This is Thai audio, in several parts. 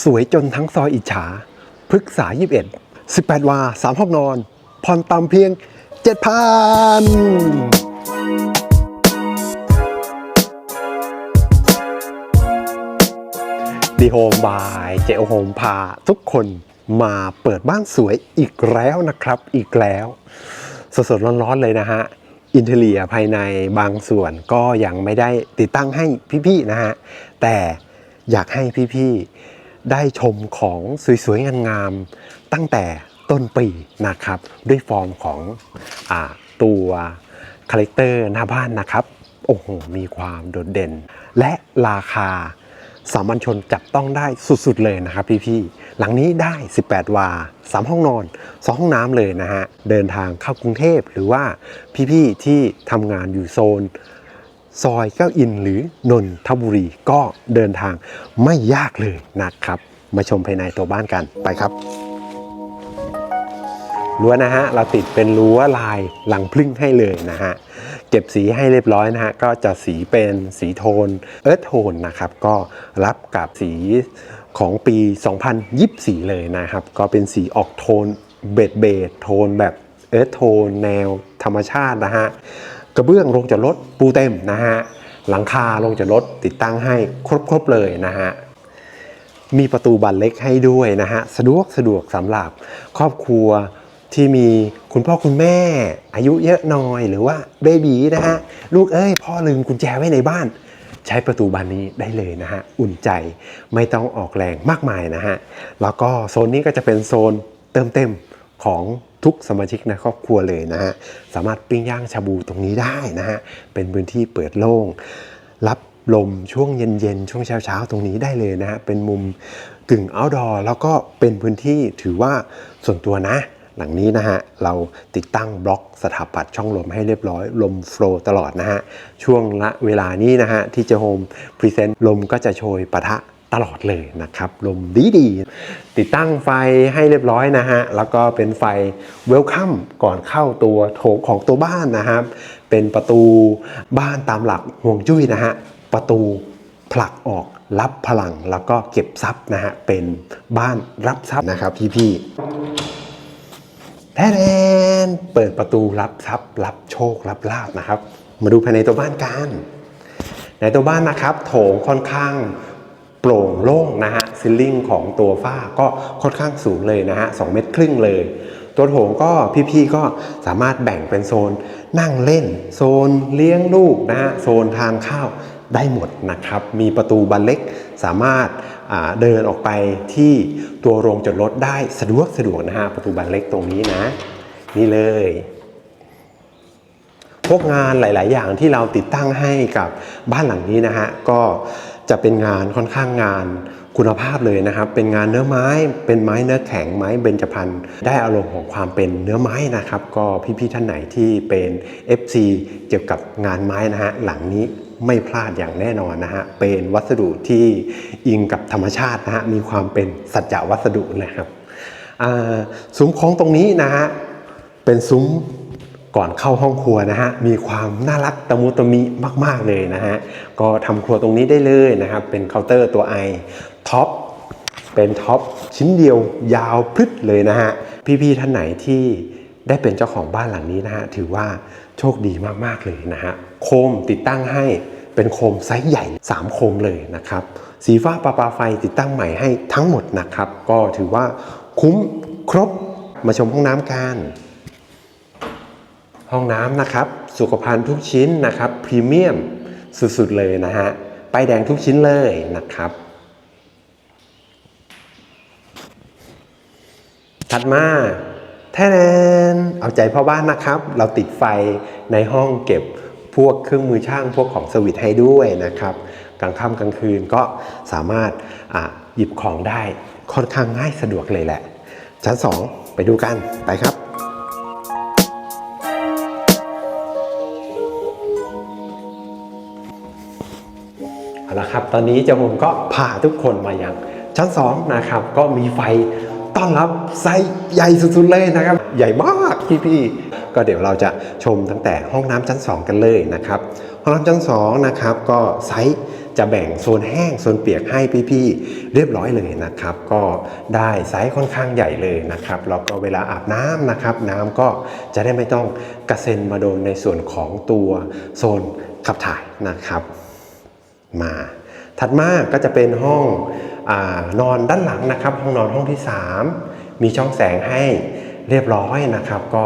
สวยจนทั้งซอยอิจฉาพฤกษา 21 18 วา 3 ห้องนอน ผ่อนต่ำเพียง 7,000ดีโฮมบายเจโฮมพาทุกคนมาเปิดบ้านสวยอีกแล้วนะครับ อีกแล้ว สดๆร้อนๆเลยนะฮะ อินเทเลียภายในบางส่วนก็ยังไม่ได้ติดตั้งให้พี่ๆนะฮะ แต่อยากให้พี่ๆ ได้ชมของสวยๆงามๆตั้งแต่ต้นปีนะครับ ด้วยฟอร์มของอตัวคาแรคเตอร์หน้าบ้านนะครับโอ้โหมีความโดดเด่น และราคาสามัญชนจับต้องได้สุดๆเลยนะครับพี่ๆ หลังนี้ได้ 18 วา 3 ห้องนอน 2 ห้องน้ำเลยนะฮะ เดินทางเข้ากรุงเทพหรือว่าพี่ๆ ที่ทำงานอยู่โซน ซอยเก้าอินหรือนนทบุรีก็เดินทางไม่ยากเลยนะครับ มาชมภายในตัวบ้านกันไปครับรั้วนะฮะเราติดเป็นรั้วลายหลังพึ่งให้เลยนะฮะเก็บสีให้เรียบร้อยนะฮะก็จะสีเป็นสีโทนเอิร์ธโทนนะครับก็รับกับสีของปี 2024 เลยนะครับ ก็เป็นสีออกโทนเบดเบดโทนแบบเอิร์ธโทนแนวธรรมชาตินะฮะ กระเบื้องลงจากรถปูเต็มนะฮะหลังคาลงจากรถติดตั้งให้ครบๆเลยนะฮะมีประตูบานเล็กให้ด้วยนะฮะสะดวกสะดวกสำหรับครอบครัวที่มีคุณพ่อคุณแม่อายุเยอะหน่อยหรือว่าเบบีนะฮะลูกเอ้ยพ่อลืมกุญแจไว้ในบ้าน ใช้ประตูบานนี้ได้เลยนะฮะอุ่นใจไม่ต้องออกแรงมากมายนะฮะแล้วก็โซนนี้ก็จะเป็นโซนเติมเต็มของ ทุกสมาชิกในครอบครัวเลยนะฮะสามารถปิ้งย่างชาบูตรงนี้ได้นะฮะเป็นพื้นที่เปิดโล่งรับลมช่วงเย็นๆช่วงเช้าๆตรงนี้ได้เลยนะฮะเป็นมุมกึ่ง outdoor แล้วก็เป็นพื้นที่ถือว่าส่วนตัวนะหลังนี้นะฮะเราติดตั้งบล็อกสถาปัตย์ช่องลมให้เรียบร้อย ลมโฟลว์ตลอดนะฮะช่วงละเวลานี้นะฮะที่จะโฮมพรีเซนต์ลมก็จะโชยปะทะ ตลอดเลยนะครับลมดีดีติดตั้งไฟให้เรียบร้อยนะฮะ แล้วก็เป็นไฟเวลคัมก่อนเข้าตัวโถงของตัวบ้านนะครับ เป็นประตูบ้านตามหลักห่วงจุ้ยนะฮะ ประตูผลักออกรับพลังแล้วก็เก็บทรัพย์นะฮะ เป็นบ้านรับทรัพย์นะครับพี่ๆแทนเปิดประตูรับทรัพย์ รับโชครับลาบนะครับ มาดูภายในตัวบ้านกัน ในตัวบ้านนะครับ โถงค่อนข้าง โปร่งโล่งนะฮะซิลลิ่งของตัวฝ้าก็ค่อนข้างสูงเลยนะฮะสเมตรครึ่งเลยตัวโถงก็พี่ๆก็สามารถแบ่งเป็นโซนนั่งเล่น โซนเลี้ยงลูกนะฮะโซนทานข้าวได้หมดนะครับ มีประตูบานเล็กสามารถเดินออกไปที่ตัวโรงจอดรถได้สะดวกสะดวกนะฮะประตูบานเล็กตรงนี้นะ นี่เลย พวกงานหลาย ๆ อย่างที่เราติดตั้งให้กับบ้านหลังนี้นะฮะก็ จะเป็นงานค่อนข้างงานคุณภาพเลยนะครับ เป็นงานเนื้อไม้ เป็นไม้เนื้อแข็งไม้เบญจพรรณได้อารมณ์ของความเป็นเนื้อไม้นะครับ ก็พี่ๆท่านไหนที่เป็น FC เกี่ยวกับงานไม้นะฮะหลังนี้ไม่พลาดอย่างแน่นอนนะฮะ เป็นวัสดุที่อิงกับธรรมชาตินะฮะ มีความเป็นสัจจวัสดุนะครับซุ้มโค้งตรงนี้นะฮะ เป็นซุ้ม ก่อนเข้าห้องครัวนะฮะมีความน่ารักตะมุตะมิมาก ๆเลยนะฮะก็ทำครัวตรงนี้ได้เลยนะครับเป็นเคาน์เตอร์ตัวไอท็อปเป็นท็อปชิ้นเดียวยาวพลึดเลยนะฮะพี่ๆท่านไหนที่ได้เป็นเจ้าของบ้านหลังนี้นะฮะถือว่าโชคดีมากๆเลยนะฮะโคมติดตั้งให้เป็นโคมไซส์ใหญ่ 3 โคมเลยนะครับสีฟ้าประปาไฟติดตั้งใหม่ให้ทั้งหมดนะครับ ก็ถือว่าคุ้มครบมาชมห้องน้ำกัน ห้องน้ำนะครับ สุขภัณฑ์ทุกชิ้นนะครับพรีเมียมสุดๆเลยนะฮะป้ายแดงทุกชิ้นเลยนะครับ ถัดมาแทนเอาใจพ่อบ้านนะครับ เราติดไฟในห้องเก็บพวกเครื่องมือช่างพวกของสวิตให้ด้วยนะครับกลางค่ำกลางคืนก็สามารถอะหยิบของได้ค่อนข้างง่ายสะดวกเลยแหละ ชั้น 2 ไปดูกันไปครับ เอาละครับตอนนี้เจ้าผมก็พาทุกคนมายังชั้น2นะครับก็มีไฟต้อนรับไซส์ใหญ่สุดๆเลยนะครับ ใหญ่มากพี่ๆก็เดี๋ยวเราจะชมตั้งแต่ห้องน้ำชั้น 2 กันเลยนะครับห้องน้ำชั้น2นะครับก็ไซส์จะแบ่งโซนแห้งโซนเปียกให้พี่ๆเรียบร้อยเลยนะครับ ก็ได้ไซส์ค่อนข้างใหญ่เลยนะครับแล้วก็เวลาอาบน้ำนะครับ น้ำก็จะได้ไม่ต้องกระเซ็นมาโดนในส่วนของตัวโซนขับถ่ายนะครับ มา ถัดมาก็จะเป็นห้องอนอนด้านหลังนะครับ ห้องนอนห้องที่ 3 มีช่องแสงให้เรียบร้อยนะครับ ก็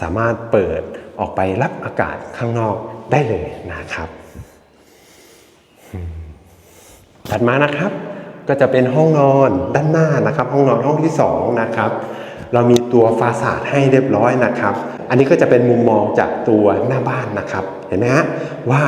สามารถเปิดออกไปรับอากาศข้างนอกได้เลยนะครับ ถัดมานะครับก็จะเป็นห้องนอนด้านหน้านะครับ ห้องนอนห้องที่2นะครับเรามีตัวฟาสาดให้เรียบร้อยนะครับ อันนี้ก็จะเป็นมุมมองจากตัวหน้าบ้านนะครับ เห็นไหมฮะว่า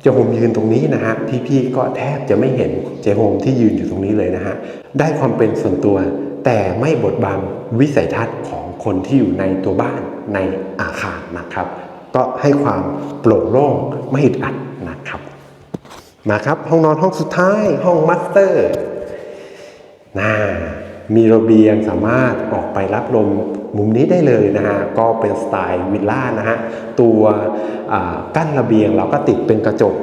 เจโฮมยืนตรงนี้นะฮะพี่ๆก็แทบจะไม่เห็นเจโฮมที่ยืนอยู่ตรงนี้เลยนะฮะได้ความเป็นส่วนตัว แต่ไม่บดบังวิสัยทัศน์ของคนที่อยู่ในตัวบ้านในอาคารนะครับ ก็ให้ความโปร่งโล่งไม่อึดอัดนะครับมาครับห้องนอนห้องสุดท้ายห้องมัสเตอร์น่ามีระเบียงสามารถออกไปรับลม มุมนี้ได้เลยนะฮะก็เป็นสไตล์วิลล่านะฮะตัวกั้นระเบียงเราก็ติดเป็นกระจก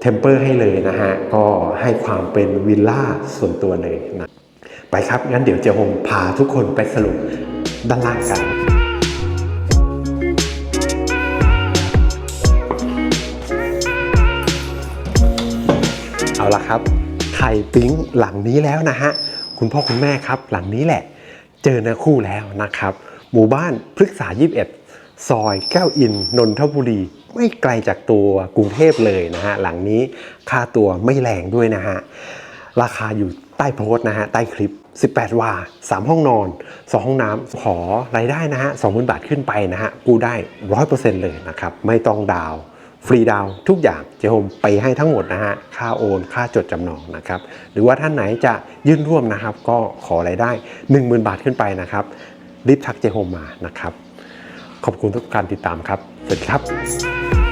เทมเปอร์ให้เลยนะฮะก็ให้ความเป็นวิลล่าส่วนตัวเลยนะไปครับ งั้นเดี๋ยวเจผมพาทุกคนไปสรุปด้านล่างกัน เอาละครับไข่ปิ๊งหลังนี้แล้วนะฮะ คุณพ่อคุณแม่ครับหลังนี้แหละ เจอเนื้อคู่แล้วนะครับ หมู่บ้านพฤกษา 21 ซอยแก้วอินนนทบุรี ไม่ไกลจากตัวกรุงเทพเลยนะฮะ หลังนี้ค่าตัวไม่แรงด้วยนะฮะ ราคาอยู่ใต้โพสต์นะฮะ ใต้คลิป 18 วา 3 ห้องนอน 2 ห้องน้ำขอรายได้นะฮะ 20,000 บาทขึ้นไปนะฮะ กู้ได้ 100%เลยนะครับ ไม่ต้องดาว ฟรีดาวทุกอย่างเจโฮมไปให้ทั้งหมดนะฮะค่าโอน ค่าจดจำนองนะครับ หรือว่าท่านไหนจะยื่นร่วมนะครับ ก็ขอรายได้ 10,000 บาทขึ้นไปนะครับ รีบทักเจโฮมมานะครับ ขอบคุณทุกการติดตามครับ สวัสดีครับ